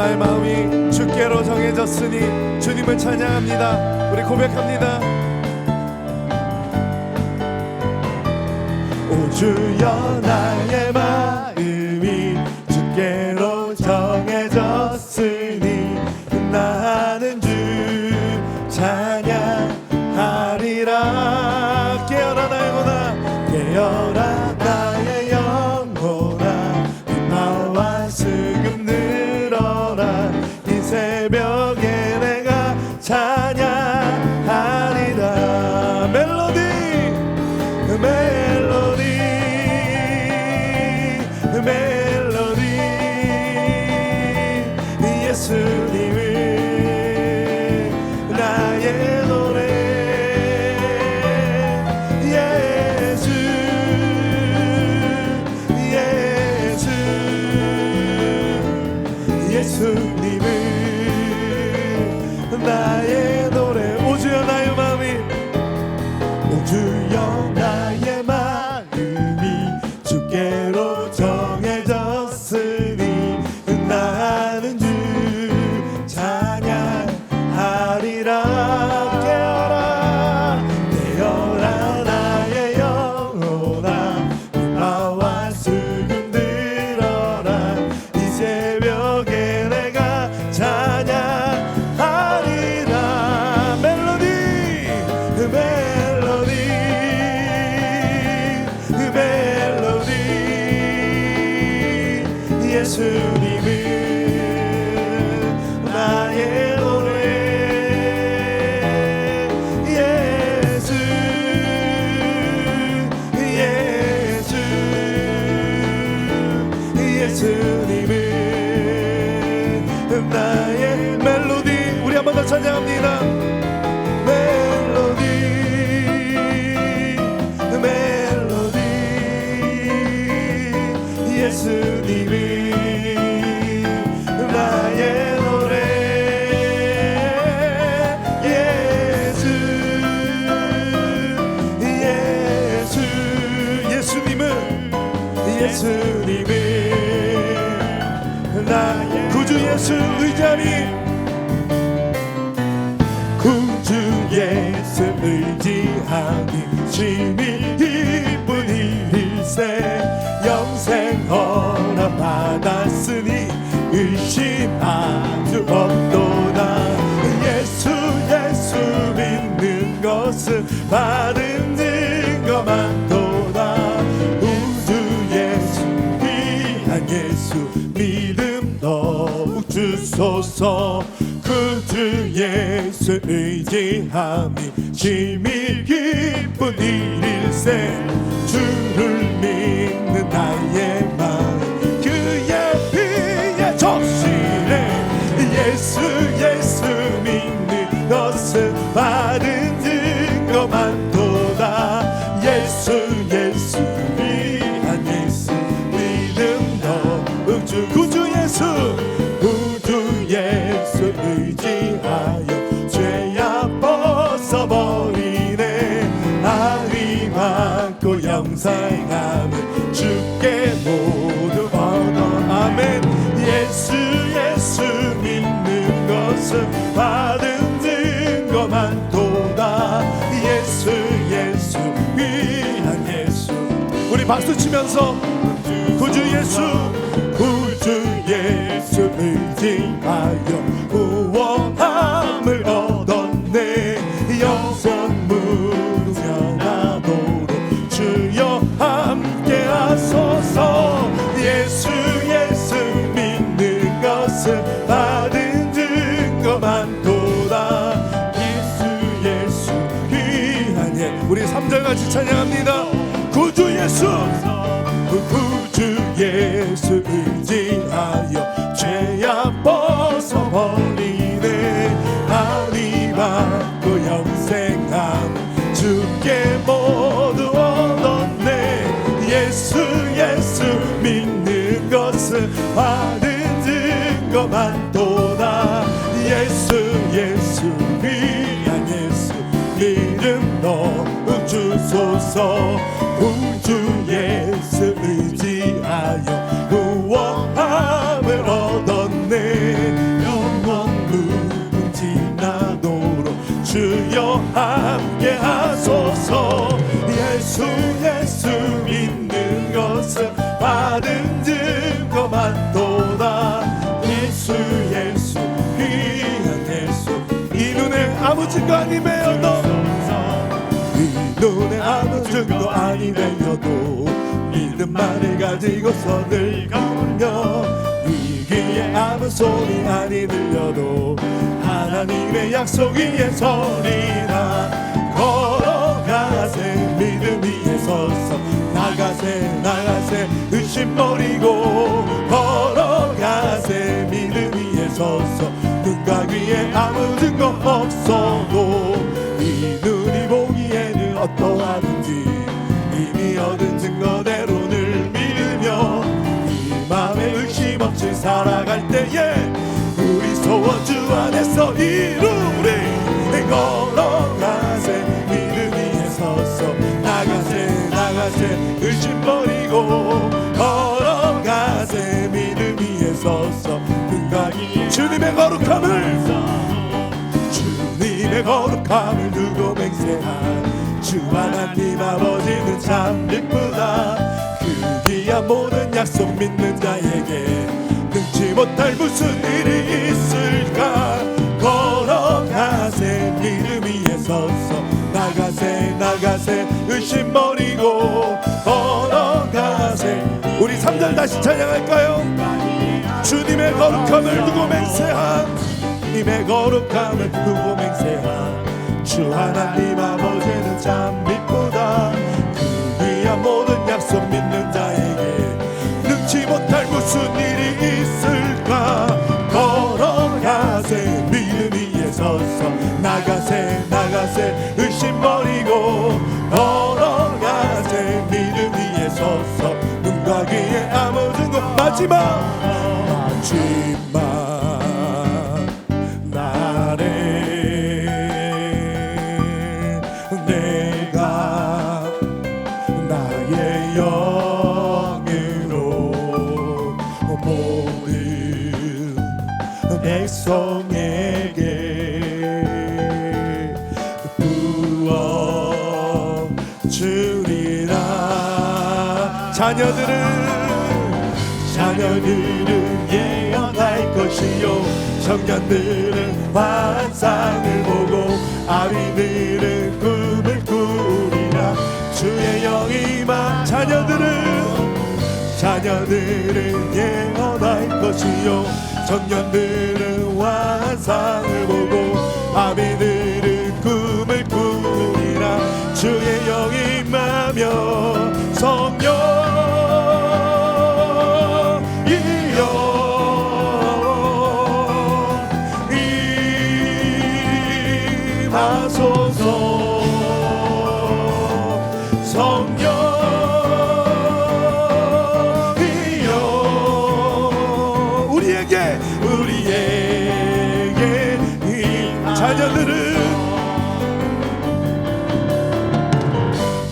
나의 마음이 주께로 정해졌으니 주님을 찬양합니다. 우리 고백합니다. 오 주여 나의 마음 예수님을 나의 멜로디. 우리 한 번 더 찬양합니다. 멜로디 멜로디. 예수님은 예수님을 구주 예수 의자리. 구주 예수 의지하니 심히 기쁜 일일세. 영생 허락 받았으니 의심하주 없도 주소서. 그주 예수 의지함이 심히 기쁜 일일세. 주를 믿는 나의 마음 그의 피에 적시네 예수 것은 받은 증거만 도다. 예수 예수 위한 예수. 우리 박수 치면서 구주 예수 구주 예수 의지하여 찬양합니다. 구주 예수. 구주 예수 의지하여 죄야 벗어버리네. 하리 받고 영생함 주께 모두 얻었네. 예수 예수 믿는 것은 받은 증거만 도다. 예수 예수 주소서. 우주 예수 의지하여 우월함을 얻었네. 영원 무궁지 나도록 주여 함께 하소서. 예수 예수 믿는 것을 받은 증거만 도다. 예수 예수 귀한 예수. 이 눈에 아무 증거 아니에요 너. 눈에 아무 증거 아니매여도 믿음만을 가지고서 늘 가며 이 귀에 아무 소리 아니 들려도 하나님의 약속 위에 서리라. 걸어가세 믿음 위에 서서 나가세 나가세 의심 버리고 걸어가세 믿음 위에 서서 눈과 귀에 아무 증거 없어도 이 눈이 보기에는 어떠하든지 이미 얻은 증거대로 늘 믿으며 이 마음에 의심 없이 살아갈 때에 우리 소원 주 안에서 이루리. 걸어가세 믿음 위에 서서 나가세 나가세 의심 버리고 걸어가세 믿음 위에 서서 귀에 주님의 거룩함을 주님의 거룩함을 두고 맹세한 주 하나님 아버지는 참 이쁘다. 그 귀한 모든 약속 믿는 자에게 능치 못할 무슨 일이 있을까? 걸어가세 믿음 위에 서서 나가세 나가세 의심 버리고 걸어가세. 우리 3절 다시 찬양할까요? 주님의 거룩함을 두고 맹세한 주님의 거룩함을 두고 맹세한 주 하나님 아버지는 참 미쁘다. 그 귀한 모든 약속 믿는 자에게 능치 못할 무슨 일이 있을까? 걸어가세 믿음 위에 서서 나가세 나가세 의심 버리고 걸어가세 믿음 위에 서서 눈과 귀에 아무 증거 마지막 마지막 자녀들은 예언할 것이요. 청년들은 환상을 보고 아이들은 꿈을 꾸리라. 주의 영이 막 자녀들은 자녀들은 예언할 것이요. 청년들은 환상을 보고 아비들은 꿈을 꾸리라. 주의 영이 임하며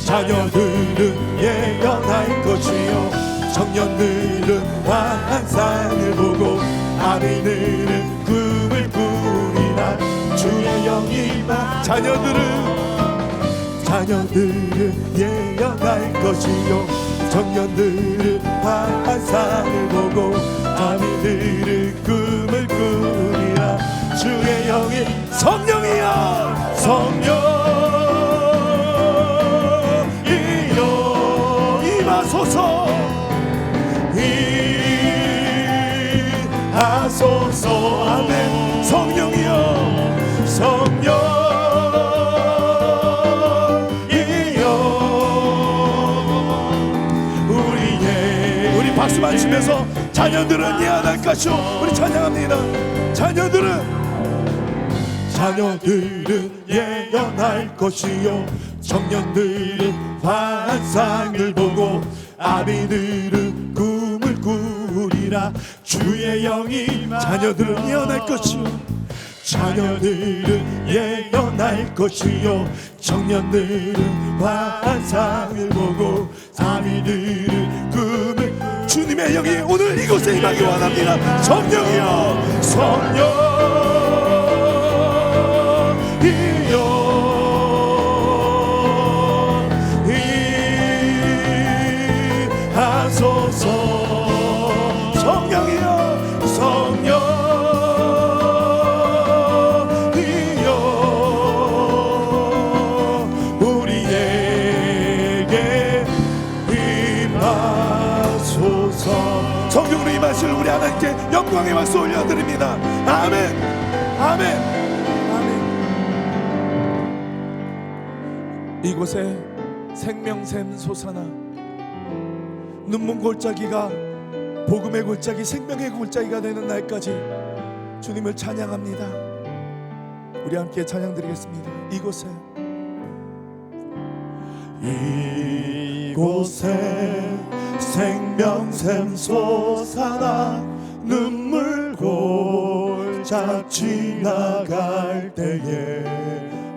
자녀들은 예언할 것이요. 청년들은 환상을 보고 아이들은 꿈을 꾸리라. 주의 영이 막 자녀들은 자녀들은 예언할 것이요. 청년들은 환상을 보고 아이들은 꿈을 꾸리라. 주의 영이 성령이여! 성령 하소서. 아멘. 성령이여 우리 박수만 치면서 자녀들은 예언할 것이요 우리 찬양합니다. 자녀들은 자녀들은 예언할 것이요 청년들은 환상을 보고 아비들은 우리라 주의 영이 자녀들을 이어날 것이요. 자녀들은 예언할 것이요. 청년들은 환상을 보고 사미들은 꿈을 주님의 영이 오늘 이곳에 임하기 원합니다. 성령이여 성령이여. 소서. 하소서. 성령으로 임하실 우리 하나님께 영광의 박수 올려드립니다. 아멘. 아멘. 아멘. 이곳에 생명샘 솟아나 눈물 골짜기가 복음의 골짜기 생명의 골짜기가 되는 날까지 주님을 찬양합니다. 우리 함께 찬양 드리겠습니다. 이곳에. 이곳에 생명 샘 솟아나 눈물 골짝 지나갈 때에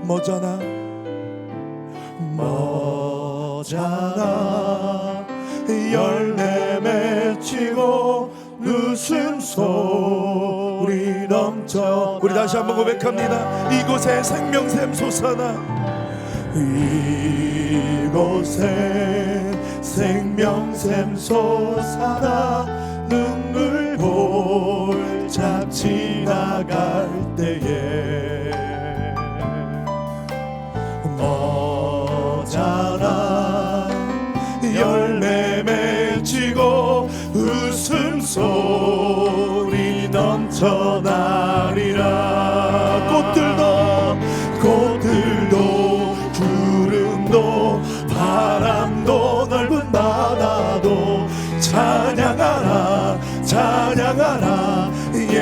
머잖아 머잖아 열매 맺히고 웃음 소리 넘쳐 우리 다시 한번 고백합니다. 이곳에 생명샘 솟아나 이곳에 생명 샘 솟아나 눈물 골짝 지나갈 때에 머잖아 열매 맺히고 웃음소리 꽃들도 꽃들도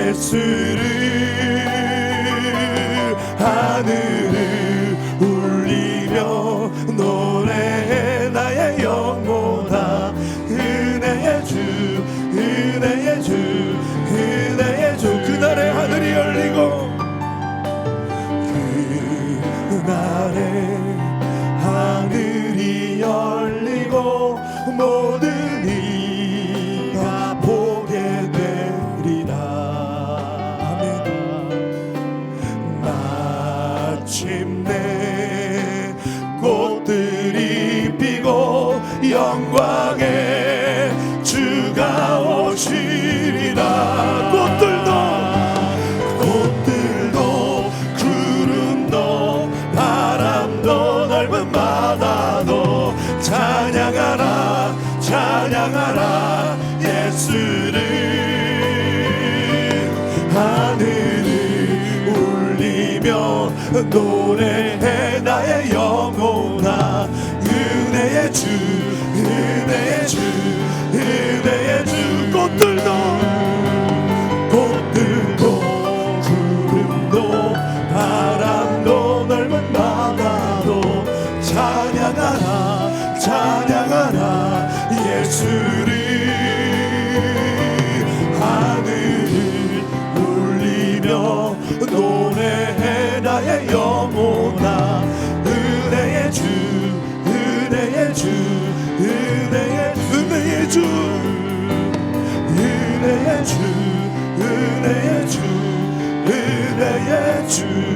예수를 하늘을 울리며 노래해 나의 영혼아 은혜의 주 은혜의 주 영광의 주가 오시리라 주 은혜의 주 은혜의 주.